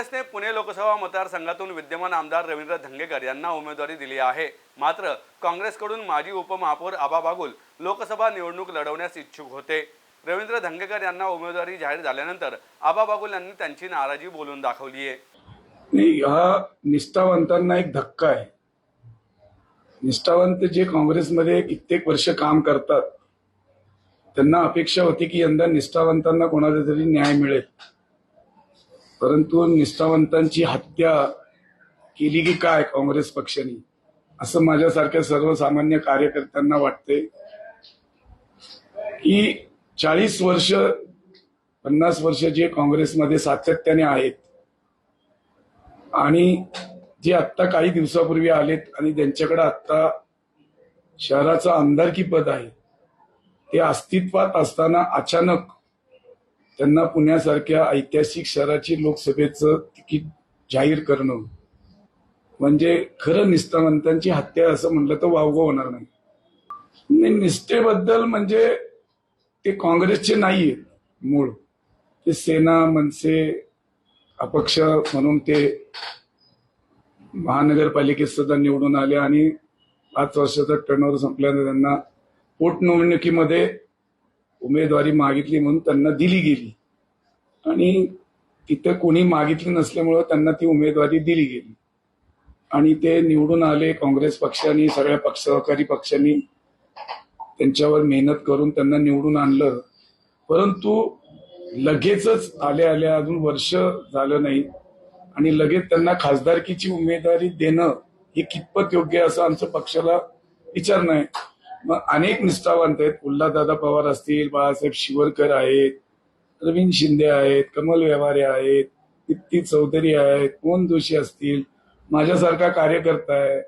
काँग्रेसने पुणे लोकसभा मतदारसंघातून विद्यमान आमदार रवींद्र धंगेकर यांना उमेदवारी दिली आहे. मात्र काँग्रेसकडून माजी उपमहापौर आबा बागुल लोकसभा निवडणूक लढवण्यास इच्छुक होते. रवींद्र धंगेकर यांना उमेदवारी जाहीर झाल्यानंतर आबा बागुल यांनी त्यांची नाराजी बोलून दाखवली आहे. हा निष्ठावंतांना एक धक्का आहे. निष्ठावंत जे काँग्रेसमध्ये कित्येक वर्ष काम करतात त्यांना अपेक्षा होती की यंदा निष्ठावंतांना कोणाचा तरी न्याय मिळेल. परंतु निष्ठावंतांची हत्या केली की काय काँग्रेस पक्षाने? असं माझ्यासारख्या सर्वसामान्य कार्यकर्त्यांना वाटते की चाळीस वर्ष पन्नास वर्ष जे काँग्रेसमध्ये सातत्याने आहेत आणि जे आत्ता काही दिवसापूर्वी आलेत आणि ज्यांच्याकडे आत्ता शहराचं आमदारकी पद आहे ते अस्तित्वात असताना अचानक त्यांना पुण्यासारख्या ऐतिहासिक शहराची लोकसभेचं तिकीट जाहीर करणं. म्हणजे खरं निष्ठावंतांची हत्या असं म्हणलं तर वावगं होणार नाही. निष्ठेबद्दल म्हणजे ते काँग्रेसचे नाहीये मूळ. ते सेना मनसे अपक्ष म्हणून ते महानगरपालिकेत सुद्धा निवडून आले आणि पाच वर्षाचा टर्नओव्हर संपल्यानंतर त्यांना पोटनिवडणुकीमध्ये उमेदवारी मागितली म्हणून त्यांना दिली गेली. आणि तिथं कोणी मागितली नसल्यामुळं त्यांना ती उमेदवारी दिली गेली. आणि ते निवडून आले काँग्रेस पक्षाने सगळ्या पक्ष सहकारी पक्षांनी. त्यांच्यावर मेहनत करून त्यांना निवडून आणलं. परंतु लगेचच आल्या आल्या अजून वर्ष झालं नाही. आणि लगेच त्यांना खासदारकीची उमेदवारी देणं हे कितपत योग्य असं आमचं पक्षाला विचार नाही मग अनेक निष्ठावंत आहेत. उल्हादादा पवार असतील बाळासाहेब शिवरकर आहेत रवींद्र शिंदे आहेत कमल व्यवहारे आहेत दित्ती चौधरी आहेत कोण जोशी असतील? माझ्यासारखा कार्यकर्ता आहे.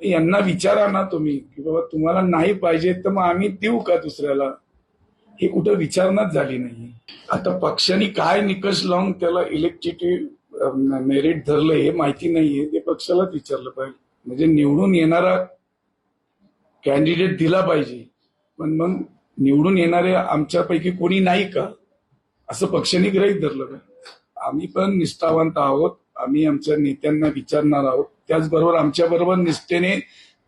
यांना विचारा ना तुम्ही की बाबा तुम्हाला नाही पाहिजे तर मग आम्ही देऊ का दुसऱ्याला? हे कुठं विचारणाच झाली नाही. आता पक्षाने काय निकष लावून त्याला इलेक्ट्रिसिटी मेरिट धरलं हे माहिती नाहीये. ते पक्षालाच विचारलं पाहिजे. म्हणजे निवडून येणारा कॅन्डिडेट दिला पाहिजे. पण मग निवडून येणारे आमच्यापैकी कोणी नाही का? असं पक्षाने गृहीत धरलं का? आम्ही पण निष्ठावंत आहोत. आम्ही आमच्या नेत्यांना विचारणार आहोत. त्याचबरोबर आमच्याबरोबर निष्ठेने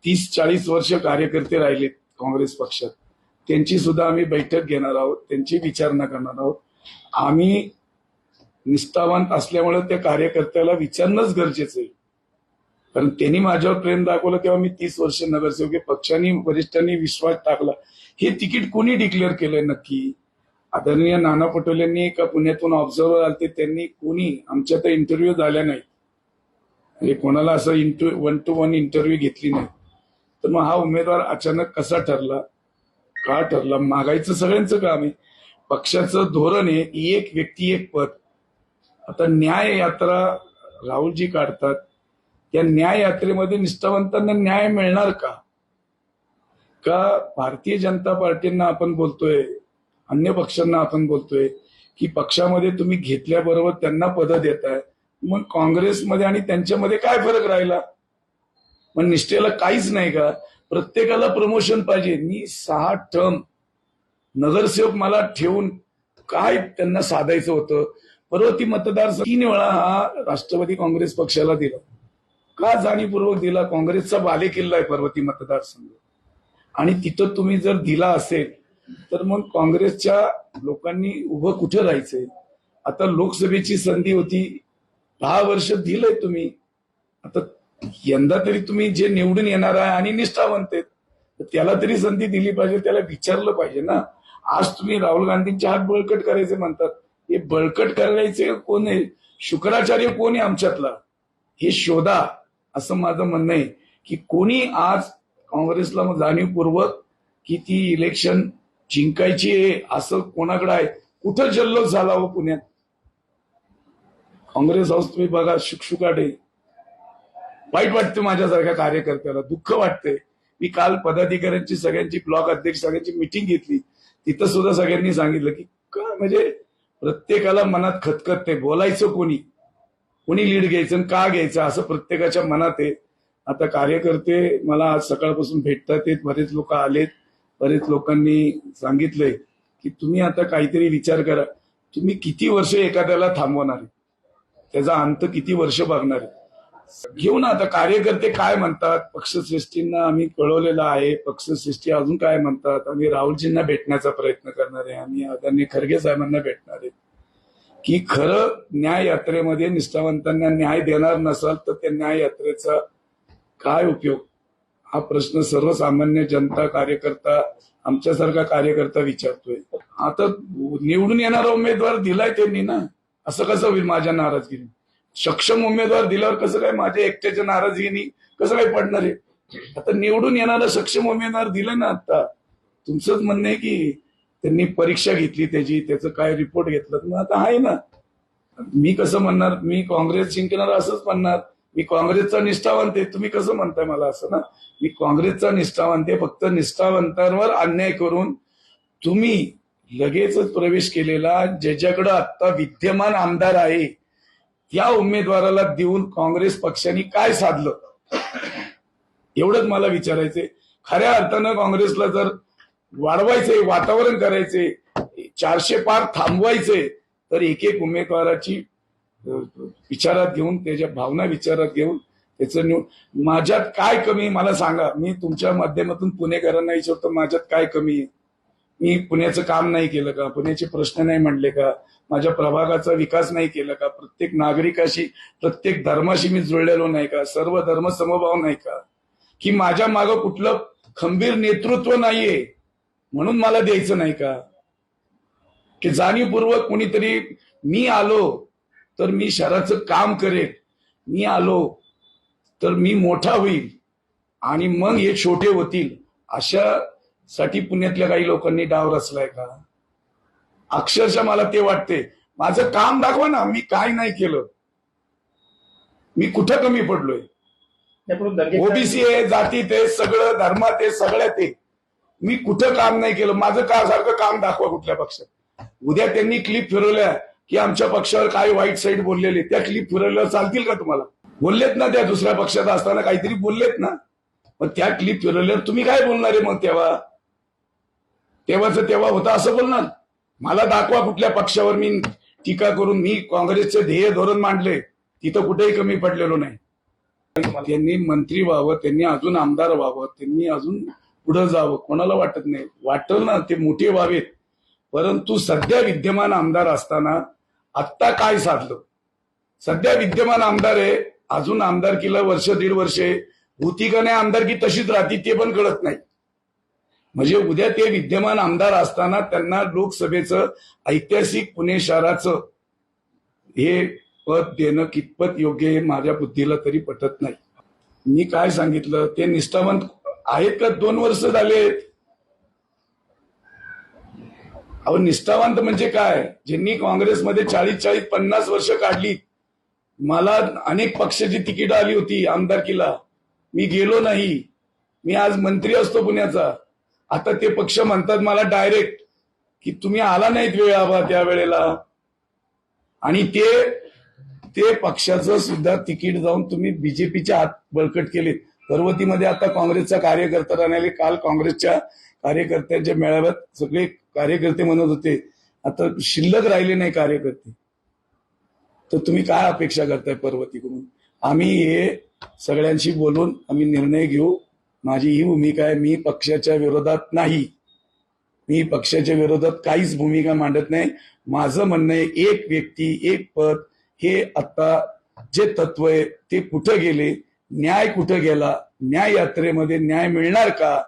तीस चाळीस वर्ष कार्यकर्ते राहिलेत काँग्रेस पक्षात. त्यांची सुद्धा आम्ही बैठक घेणार आहोत. त्यांची विचारणा करणार आहोत. आम्ही निष्ठावंत असल्यामुळे त्या कार्यकर्त्याला विचारणंच गरजेचं आहे. कारण त्यांनी माझ्यावर प्रेम दाखवलं तेव्हा मी तीस वर्ष नगरसेवक पक्षांनी वरिष्ठांनी विश्वास टाकला. हे तिकीट कोणी डिक्लेअर केलंय नक्की? आदरणीय नाना पटोलेंनी का पुण्यातून ऑब्झर्वर आलते त्यांनी कोणी? आमच्या तर इंटरव्ह्यू झाल्या नाही म्हणजे कोणाला असं interview one to one interview घेतली नाही. तर मग हा उमेदवार अचानक कसा ठरला? का ठरला? मागायचं सगळ्यांचं काम आहे. पक्षाचं धोरण आहे एक व्यक्ती एक पद. आता न्याय यात्रा राहुलजी काढतात. त्या न्याय यात्रेमध्ये निष्ठावंतांना न्याय मिळणार का? का भारतीय जनता पार्टींना आपण बोलतोय अन्य पक्षांना आपण बोलतोय की पक्षामध्ये तुम्ही घेतल्याबरोबर त्यांना पद देताय मग काँग्रेसमध्ये आणि त्यांच्यामध्ये काय फरक राहिला? मग निष्ठेला काहीच नाही का? प्रत्येकाला प्रमोशन पाहिजे. मी सहा टर्म नगरसेवक मला ठेवून काय त्यांना साधायचं होतं? पर्वती मतदार तीन वेळा हा राष्ट्रवादी काँग्रेस पक्षाला दिला. का जाणीवपूर्वक दिला काँग्रेसचा बालेकिल्ला आहे पर्वती मतदारसंघ. आणि तिथं तुम्ही जर दिला असेल तर मग काँग्रेसच्या लोकांनी उभं कुठे राहायचंय? आता लोकसभेची संधी होती दहा वर्ष दिलंय तुम्ही. आता यंदा तरी तुम्ही जे निवडून येणार आहे आणि निष्ठावंत आहेत त्याला तरी संधी दिली पाहिजे त्याला विचारलं पाहिजे ना. आज तुम्ही राहुल गांधींचे हात बळकट करायचे म्हणतात. हे बळकट करायचे कोण आहे? शुक्राचार्य कोण आहे आमच्यातला? हे शोधा. असं माझं म्हणणं आहे की कोणी आज काँग्रेसला मग जाणीवपूर्वक की ती इलेक्शन जिंकायची आहे असं कोणाकडे आहे? कुठं जल्लोष झाला हो पुण्यात? काँग्रेस हाऊस तुम्ही बघा शुकशुकाट आहे. वाईट वाटतं माझ्यासारख्या कार्यकर्त्याला दुःख वाटतंय. मी काल पदाधिकाऱ्यांची सगळ्यांची ब्लॉक अध्यक्ष सगळ्यांची मिटिंग घेतली. तिथं सुद्धा सगळ्यांनी सांगितलं की का म्हणजे प्रत्येकाला मनात खतखत बोलायचं कोणी? कोणी लीड घ्यायचं आणि का घ्यायचं असं प्रत्येकाच्या मनात आहे. आता कार्यकर्ते मला आज सकाळपासून भेटतात आहेत. बरेच लोक आलेत. बरेच लोकांनी सांगितलंय की तुम्ही आता काहीतरी विचार करा. तुम्ही किती वर्ष एखाद्याला थांबवणार आहे? त्याचा अंत किती वर्ष बघणार आहे? घेऊ ना आता कार्यकर्ते काय म्हणतात? पक्षश्रेष्ठींना आम्ही कळवलेलं आहे. पक्षश्रेष्ठी अजून काय म्हणतात? आम्ही राहुलजींना भेटण्याचा प्रयत्न करणार आहे. आम्ही आदरणीय खरगे साहेबांना भेटणार आहे. की खरं न्याय यात्रेमध्ये निष्ठावंतांना न्याय देणार नसाल तर त्या न्याय यात्रेचा काय उपयोग? हा प्रश्न सर्वसामान्य जनता कार्यकर्ता आमच्यासारखा कार्यकर्ता विचारतोय. आता निवडून येणारा उमेदवार दिलाय त्यांनी ना? असं कसं होईल माझ्या नाराजगीने? सक्षम उमेदवार दिल्यावर कसं काय माझ्या एकट्याच्या नाराजगीने कसं काय पडणार आहे? आता निवडून येणारा सक्षम उमेदवार दिलं ना आता. तुमचंच म्हणणं आहे की त्यांनी परीक्षा घेतली त्याची त्याचं काय रिपोर्ट घेतलं. मग आता आहे ना. मी कसं म्हणणार? मी काँग्रेस जिंकणार असंच म्हणणार. मी काँग्रेसचा निष्ठावंत आहे. तुम्ही कसं म्हणताय मला असं ना? मी काँग्रेसचा निष्ठावंत आहे. फक्त निष्ठावंतांवर अन्याय करून तुम्ही लगेचच प्रवेश केलेला ज्याच्याकडे आता विद्यमान आमदार आहे त्या उमेदवाराला देऊन काँग्रेस पक्षाने काय साधलं? एवढंच मला विचारायचंय. खऱ्या अर्थानं काँग्रेसला जर वाढवायचे वातावरण करायचे चारशे पार थांबवायचे तर एक एक उमेदवाराची विचारात घेऊन त्याच्या भावना विचारात घेऊन त्याचं निवड माझ्यात काय कमी मला सांगा. मी तुमच्या माध्यमातून पुणेकरांना विचारतो माझ्यात काय कमी आहे? मी पुण्याचं काम नाही केलं का? पुण्याचे प्रश्न नाही म्हणले का? माझ्या प्रभागाचा विकास नाही केला का? प्रत्येक नागरिकाशी प्रत्येक धर्माशी मी जुळलेलो नाही का? सर्व धर्म समभाव नाही का? की माझ्या मागं कुठलं खंबीर नेतृत्व नाहीये? म्हणून मला द्यायचं नाही का? की जाणीवपूर्वक कुणीतरी मी आलो तर मी शहराचं काम करेन. मी आलो तर मी मोठा होईल आणि मग हे छोटे होतील. अशा साठी पुण्यातल्या काही लोकांनी डाव रचलाय का? अक्षरशः मला ते वाटते. माझं काम दाखवा ना मी काय नाही केलं. मी कुठं कमी पडलोय? ओबीसी आहे जातीत आहे सगळं धर्मात आहे सगळ्यात आहे. मी कुठं काम नाही केलं माझं का सारखं काम दाखवा कुठल्या पक्षात. उद्या त्यांनी क्लिप फिरवल्या की आमच्या पक्षावर काय वाईट साईड बोललेले त्या क्लिप फिरवल्यावर चालतील का तुम्हाला? बोललेत ना त्या दुसऱ्या पक्षात असताना काहीतरी बोललेत ना? मग त्या क्लिप फिरवल्यावर तुम्ही काय बोलणार आहे मग तेव्हा? तेव्हाच तेव्हा होता असं बोलणार. मला दाखवा कुठल्या पक्षावर मी टीका करून मी काँग्रेसचे ध्येय धोरण मांडले तिथं कुठेही कमी पडलेलो नाही. त्यांनी मंत्री व्हावं त्यांनी अजून आमदार व्हावं त्यांनी अजून पुढे जावं कोणाला वाटत नाही. वाटल ना ते मोठे व्हावेत. परंतु सध्या विद्यमान आमदार असताना आत्ता काय साधलं? सध्या विद्यमान आमदार आहे अजून आमदारकीला वर्ष दीड वर्षे. होती का नाही आमदारकी तशीच राहती ते पण कळत नाही. म्हणजे उद्या ते विद्यमान आमदार असताना त्यांना लोकसभेचं ऐतिहासिक पुणे शहराचं हे पद देणं कितपत योग्य हे माझ्या बुद्धीला तरी पटत नाही. मी काय सांगितलं? ते निष्ठावंत आहेत का? दोन वर्ष झालेत अहो निष्ठावंत म्हणजे काय? ज्यांनी काँग्रेसमध्ये चाळीस चाळीस पन्नास वर्ष काढली. मला अनेक पक्षाची तिकीट आली होती आमदारकीला. मी गेलो नाही. मी आज मंत्री असतो पुण्याचा. आता ते पक्ष म्हणतात मला डायरेक्ट की तुम्ही आला नाहीत वेळ आबा त्या वेळेला आणि ते ते पक्षाचं सुद्धा तिकीट जाऊन तुम्ही बीजेपीच्या हात बळकट केले पर्वतीमध्ये आता काँग्रेसचा कार्यकर्ता राहिले काल काँग्रेसच्या कार्यकर्त्यांच्या मेळाव्यात सगळे कार्यकर्ते म्हणत होते आता शिल्लक राहिले नाही कार्यकर्ते. तर तुम्ही काय अपेक्षा करताय पर्वतीकडून? आम्ही हे सगळ्यांशी बोलून आम्ही निर्णय घेऊ. माझी ही भूमिका आहे मी पक्षाच्या विरोधात नाही. मी पक्षाच्या विरोधात काहीच भूमिका मांडत नाही. माझं म्हणणं आहे एक व्यक्ती एक पद हे आता जे तत्व आहे ते कुठं गेले? न्याय कुठं गेला? न्याय यात्रेमध्ये न्याय मिळणार का?